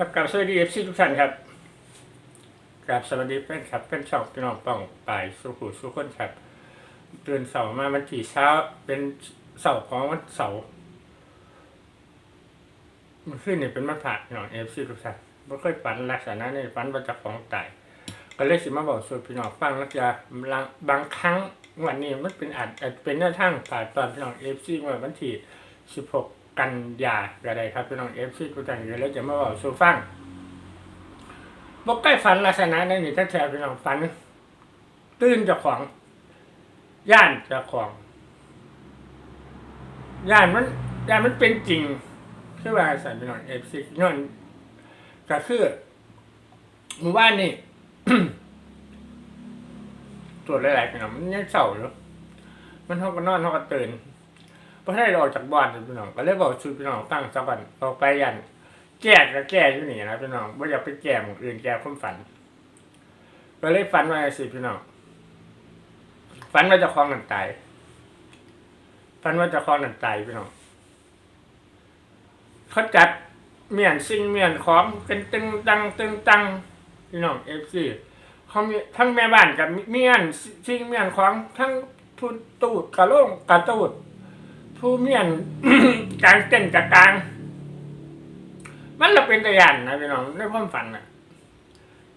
ครับกราบสวัสดีเอฟซีทุกท่านครับกราบสวัสดีแฟนครับเป็นช่องพี่น้องป้องปายสุขุสุขคนครับเตื่นเสาร์มาวันที่เช้าเป็นเสาร์ของวันเสาร์มันขึ้นเนี่ยเป็นมันผ่าพี่น้องเอฟซีทุกท่านไม่เคยฝันลักษณะนี้ฝันว่าจะของตายก็เลยสิมาบอกสู่พี่น้องฟังแล้วจะบางครั้งวันนี้มันเป็นอาจอาจเป็นแนวทางผ่าตอนพี่น้องเอฟซีเมื่อวันที่สิบหก กันยาก็ได้ครับพี่น้องเอฟซีทุกท่านก็เลยจะมาบอกสู่ฟังบอกใกล้ฝันลักษณะนั้นนี่ถ้าแท้พี่น้องฝัน ตื่นจากของย่านจากของย่านมันย่านมันเป็นจริงคือว่าสันพี่น้องเอฟซีย้อนก็คือหมู่บ้านนี่ตรวจหลายๆพี่น้องมันยังเศร้าอยู่มันเขาก็นอนเขาก็ตื่น พราะให้เราออกจากบ้านพี่น้องก็เลยบอกชูพี่น้องตั้งสักวันออกไปยันแก้ก็แก้อยู่นี่นะพี่น้องว่าอยากไปแก้หมองอื่นแก้ความฝันก็เลยฝันว่าสิพี่น้องฝันว่าจะคลองนันตายฝันว่าจะคลองนันตายพี่น้องเขาจัดเมียนสิ่งเมียนของเป็นตึงตังตึงตังพี่น้องเอฟซีเขามีทั้งแม่บ้านกับเมียนสิ่งเมียนของทั้งผู้ตูดกระโหลงกระตูด ผู้เมียนกางเต้นกะกลาง มันละเป็นตัวอย่างนะพี่น้องในความฝันนะ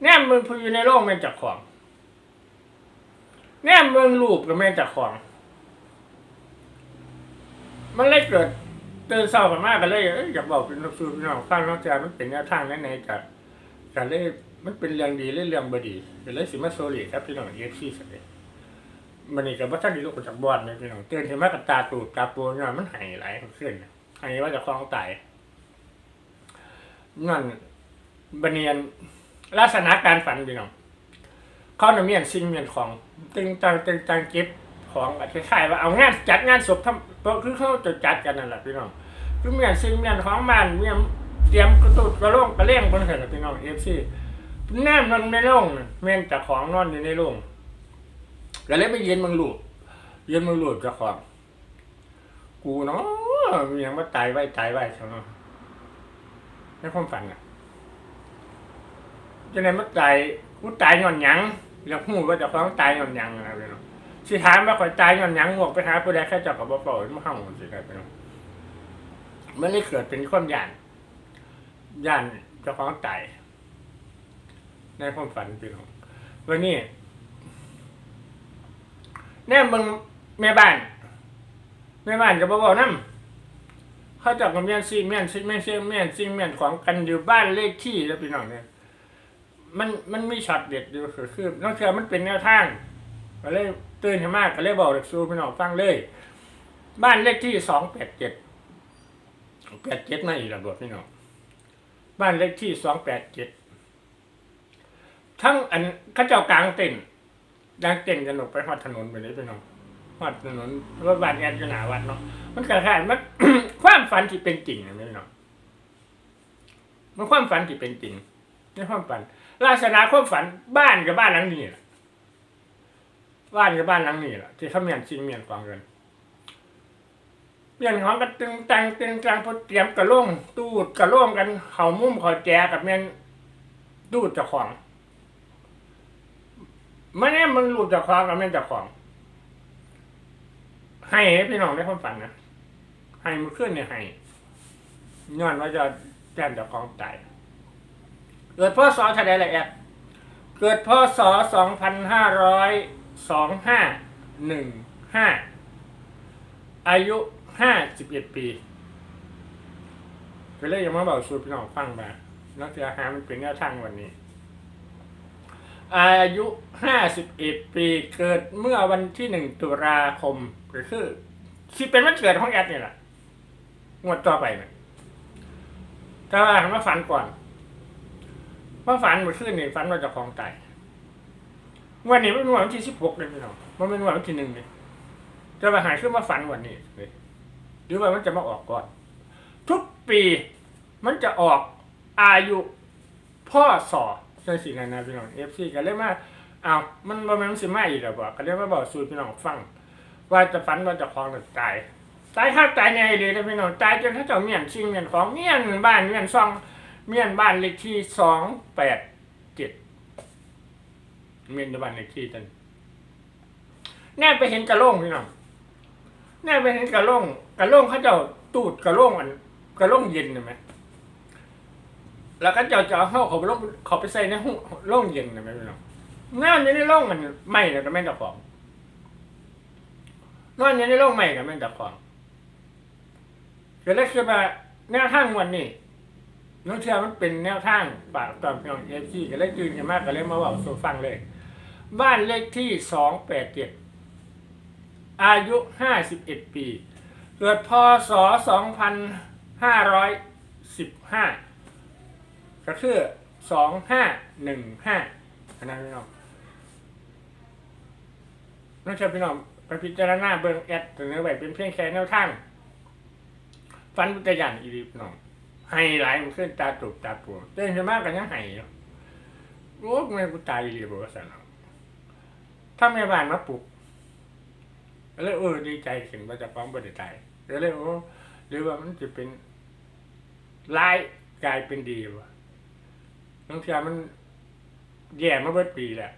แนมเมืองพูอยู่ในโลกแม่จากของแนมเมืองรูปก็แม่จากของ มันเลยเกิดเตือนเศร้ากันมากกันเลยอยากบอกเป็นนักสู้พี่น้องฟังน้องจมันเป็นแนวทางนั้นในจากการเลยมันเป็นเรื่องดีหรือเรื่องบดีก็เลยสิมาโซลีครับพี่น้องเอฟซีสักเลย มันนี่กับว่าท่านดีลูกจากบอลเลยพี่น้องเตือนเห็นว่ากับตาตูดตาปูนี่มันหายหลายขึ้นหายว่าจะคล้องไตนั่นบันเนียนลักษณะการฝันพี่น้องเขาเนี่ยเมียนสิ่งเมียนของ ตึงตังตึงตังเก็บของคล้ายๆว่าเอางานจัดงานศพทำเพราะคือเขาจะจัดกันนั่นแหละพี่น้องคือเมียนสิ่งเมียนของมันเมียนเตรียมกระตุดกระโลงกระเล่งคนเห็นพี่น้องเอฟซีแนมนอนในโล่งเมียนจากของนอนอยู่ในโล่ง ก็เลยไปยืนมึงหลุดยืนมึงหลุดจาของกูเนาะมียังมาตายไว้ตายไว้ใช่ไหมในความฝันอะจะไหนมันตายกูตายหย่อนหยังอยากหูว่าเจะฟ้าของตายหย่อนหยังนะพี่น้องสิถามว่าข่อยตายหย่อนหยังงวกไปหาผู้ใดแค่เจับกับบ่เป่าไม่เข้าสิครับพี่น้องมันเลยเกิดเป็นความย่านย่านเจ้าของตายในความฝันพี่น้องวันนี้ แน่มึงแม่บ้านแม่บ้านจะบ่บอกน้ำเขาจับกับเมียนซีเมียนซีเมียนซีเมียนซีเมียนของกันอยู่บ้านเลขที่แล้วพี่น้องเนี่ยมันมันมีช็อตเด็ดอยู่คือคือน้องเชื่อมันเป็นแนวทางก็เลยตื่นขึ้นมากก็เลยบอกเด็กซูพี่น้องฟังเลย บ้านเลขที่สองแปดเจ็ดแปดเจ็ดนั่อีกระบบพี่น้องบ้านเลขที่สองแปดเจ็ดทั้งอันข้าเจ้ากลางเต็นท์ กลางเต็นท์กันออกไปหอดถนนไปเลยพี่น้องหอดถนนรถบัสแอนอยู่หนาวัดเนาะมันคล้ายมันความฝันที่เป็นจริงนะพี่น้องมันความฝันที่เป็นจริงในความฝันลักษณะความฝันบ้านกับบ้านหลังนี้แหละบ้านกับบ้านหลังนี้แหละที่เขาเมียนชิงเมียนฟังกันเมียนของกันตึงตังตึงตังพอเตรียมกระโล่งตูดกระโล่งกัน เขามุ้มเขาแจกับเมียนตูดเจ้าของ มันเนี่ยมันหลุดเจ้าของกับเมียนจ้าของ ให้พี่น้องได้ความฝันนะให้มันขึ้นเนี่ยให้ย้อนว่าจะแจ้งจากของตายเกิดพศเท่าใดละแอดเกิดพศสองพันห้าร้อยสองห้าหนึ่งห้าอายุห้าสิบเอ็ดปีก็เลยยังมาบอกสูตรพี่น้องฟังมานักเสียหามันเป็นแนวทางวันนี้ อายุห้าสิบเอ็ดปีเกิดเมื่อวันที่หนึ่งตุลาคมก็คือที่เป็นวันเกิดของแอดนี่แหละงวดต่อไปเนี่ยแต่ว่ามาฝันก่อนว่าฝันเมื่อคืนนี่ฝันว่าจะของตายวันนี้ไม่เป็นวันที่สิบหกเลยพี่น้องมันเป็นวันที่หนึ่งเลยจะมาหายขึ้นมาฝันวันนี้เลยหรือว่ามันจะมาออกก่อน ทุกปีมันจะออกอายุพ่อสอ ใช่สินะนะพี่น้องเอฟซีกันเลยมาอ้าวมันบ่แมันสิมาอีกแล้วบอกก็เลยมาบอกสูตรพี่น้องฟัง ว่าจะฝันว่าจะคลองหรือตายตายข้าตายในเลยนะพี่น้องตายจนถ้าเจ้าเมียนชิงเมียนของเมียนบ้านเมียนซองเมียนบ้านเลขที่สองแปดเจ็ดเมียนบ้านเลขที่ตันแน่ไปเห็นกระโหลงพี่น้องแน่ไปเห็นกระโหลงกระโหลงเขาเจ้าตูดกระโหลงอันกระโหลงเย็นเห็นไหม แล้วก็เจาจะเอาเข้าเขาไปลงเขาไปใส่ในห้องโล่งเย็นเห็นไหมพี่น้องนอนอยู่ในโล่งมันไม่นะก็แม่นตะของนอนอยู่ในโล่งไม่ก็แม่นตะของก็เลยคือว่าแนวทางวันนี้น้องเชื่อมันเป็นแนวทางปากตอนพี่น้องเอฟซีก็เลยตื่นกันมากก็เลยมาบอกสู่ฟังเลย บ้านเลขที่สองแปดเจ็ดอายุห้าสิบเอ็ดปี เกิดพศสองพันห้าร้อยสิบห้า ก็คือสองห้าหนึ่งห้านนั้นพี่น้องน้องเชื่อพี่น้องไปพิจารณาเบิ้งแอดตัวเนื้อไว้เป็นเพียงแค่แนวทางฟันบุตรยันอีรีพี่น้องให้หลายมันขึ้นตาตุบตาปูเต้นจะมากกันยังไห้อยู่โอ้แม่กูตายอีหลีบอกว่าสันอถ้าแม่บ้านมาปลุกก็เลยเออดีใจขึ้นว่าจะฟ้องบ่ได้ตายก็เลยโอ้หรือว่ามันจะเป็นร้ายกลายเป็นดีวะ บางทียมันแย่มาเบิดปีแหละ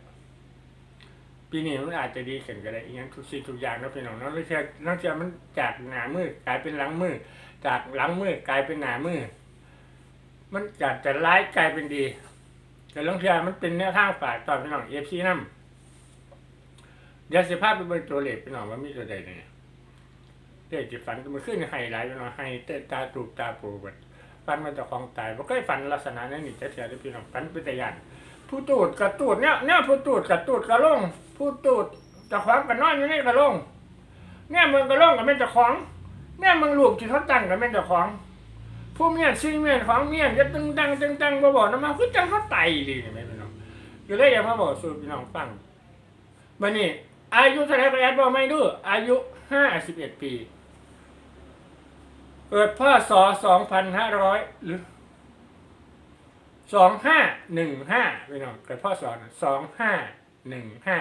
ปีนี้มันอาจจะดีขึ้นก็ได้อย่างทุกสิ่งทุกอย่างนะพี่น้องนาะแล้วเทียน้องเทียมันจากหนามืดกลายเป็นหลังมืดจากหลังมืดกลายเป็นหนามืดมันจัดจะร้ายกลายเป็นดีแต่ลองเทียมันเป็นแนวทางฝากตอนพี่น้องเอฟซีนั่เดี๋ยวสิภาพไปเบิ่งตัวเลขพี่น้องว่ามีตัวใดเนี่ยเลขที่ฝันมันขึ้นไฮไลท์พี่น้องไฮเตตาตูตาปูเบิด ฝันมันจะของตายบ่เคยฝันลักษณะนั้นนี่จะเทียได้พี่น้องฝันเป็นตะยานผู้ตูดกระตูดเนี่ยเนี่ยผู้ตูดกระตูดกระลงผู้ตูดจะขวางกันนอนอยู่ในกระลงเนี่ยมึงกระลงกับแม่นจะของเนี่ยมึงลูกที่เขาตั้งกับแม่นจะของผู้เมียนซีเมียนของเมียนก็ตึงตังตึงตังบ่บอกนะมาคือจังเขาไตดีนี่แม่พี่น้องก็เลยอยากมาบอกสู่พี่น้องฟังบัดนี้อายุเท่าไหร่ก็แอดบอกไม่ดูอายุห้าสิบเอ็ดปี เกิดพศสองพันห้าร้อยหรือสองห้าหนึ่งห้าพี่น้องเกิดพศสองห้าหนึ่งห้า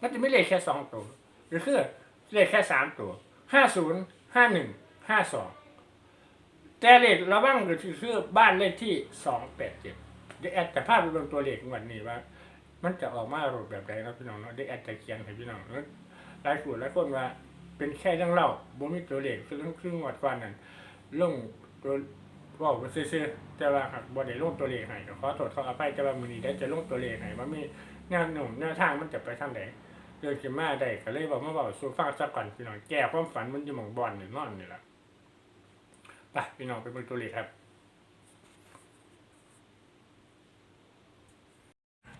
มันจะไม่เลขแค่สองตัว หรือคือเลขแค่สามตัวห้าศูนย์ห้าหนึ่งห้าสองแต่เลขระว่างก็คือคือบ้านเลขที่สองแปดเจ็ดเดี๋ยวแอดแต่ภาพไปบนตัวเลขวันนี้ว่า มันจะออกมารูปแบบใดเนาะพี่น้องเนาะเดี๋ยวแอดจะเขียนให้พี่น้องหลายคนหลายคนว่า เป็นแค่เรื่องเล่าบ่มีตัวเลขคือเรื่องครึ่งวัดกว่านั้นลงตัวว่าไปซื่อๆแต่ว่าหากบ่ได้ลงตัวเลขให้ก็ขอโทษขออภัยแต่ว่ามื้อนี้ได้จะลงตัวเลขให้ว่ามีแนวโน้มแนวทางมันจะไปทางใดเดินขึ้นมาได้ก็เลยบอกมาบอกสู่ฟังสักก่อนพี่น้องแก้ความฝันมันอยู่หม่องบอนนี่นอนนี่ล่ะไปพี่น้องไปเบิ่งตัวเลขครับ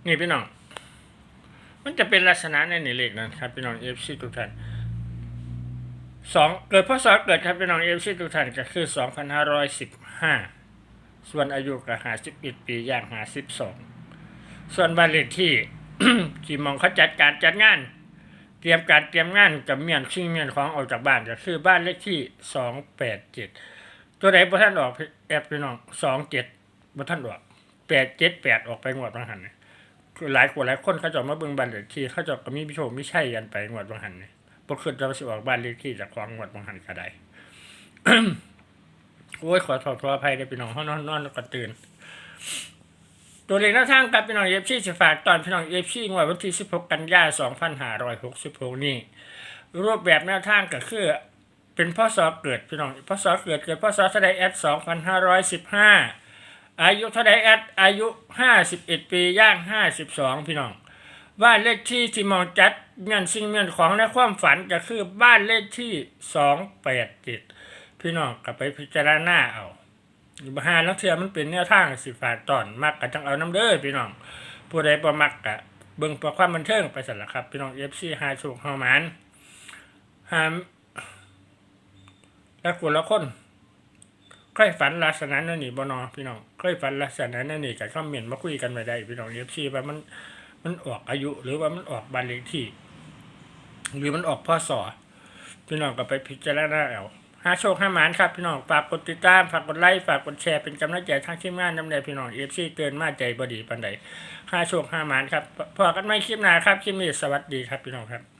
นี่พี่น้อง มันจะเป็นลักษณะในนี่เลขนะครับพี่น้องเอฟซีทุกท่าน สองเกิดพศเกิดครับพี่น้องเอฟซีทุกท่านก็คือสองพันห้าร้อยสิบห้าส่วนอายุก็หาสิบเอ็ดปีย่างหาสิบสองส่วนบ้านเลขที่ที่มองเขาจัดการจัดงาน เตรียมการเตรียมงานกับเมียนชิงเมียนของออกจากบ้านก็คือบ้านเลขที่สองแปดเจ็ดตัวไหนบ่ท่านออกแอบพี่น้องสองเจ็ดบ่ท่านออกแปดเจ็ดแปดออกไปงวดบางหันนี่คือหลายคนหลายคนเขาจะมาเบิ่งบ้านเลขที่เขาจะก็มีพิโชคไม่ใช่กันไปงวดบางหันนี่ย บ่คิดจะสิออกบ้านเลขที่จากของงวดบางหันก็ไดโอ้ยขอโทษขออภัยเด้อพี่น้องเฮานอนนอนแล้วก็ตื่น ตัวเลขหน้าทางกับพี่น้องเอฟซีสิฝากตอนพี่น้องเอฟซีงวดวันที่ 16 กันยายน2566 นี้รูปแบบแนวทางก็คือ เป็นพ่อสอเกิดพี่น้องพ่อสอเกิดเกิดพ่อสอเท่าไดแอดสองพันห้าร้อยสิบห้าอายุท่าไดแอดอายุห้าสิบเอ็ดปีย่างห้าสิบสองพี่น้อง บ้านเลขที่ที่มองจัดเงินสิ่งเงินของในความฝันก็คือบ้านเลขที่สองแปดเจ็ดพี่น้องกลับไปพิจารณาเอาบหานักเทียมันเป็นแนวทางสิฝาตอนมักกันจังเอาน้ำเด้อพี่น้อง ผู้ใดประมักกะเบิ่งเพื่อความบันเทิงไปสั่นละครับ พี่น้องเอฟซีหาโชคเฮามันหามแล้วคนละคนเคยฝันลักษณะนั่นนี่บนอพี่น้องเคยฝันลักษณะนั่นนี่กับคอมเมนมาคุยกันไม่ได้ พี่น้องเอฟซีว่ามัน มันออกอายุ หรือว่ามันออกบ้านเลขที่หรือมันออกพ่อสอพี่น้องก็ไปพิจารณาเอาห้าโชคห้าหมานครับพี่น้องฝากกดติดตามฝากกดไลค์ฝากกดแชร์เป็นกำลังใจทางทีมงานน้ำใจพี่น้องเอฟซีเตือนมาใจบดีปันใดห้าโชคห้าหมานครับพอกันไม่คลิปหน้าครับคลิปนี้สวัสดีครับพี่น้องครับ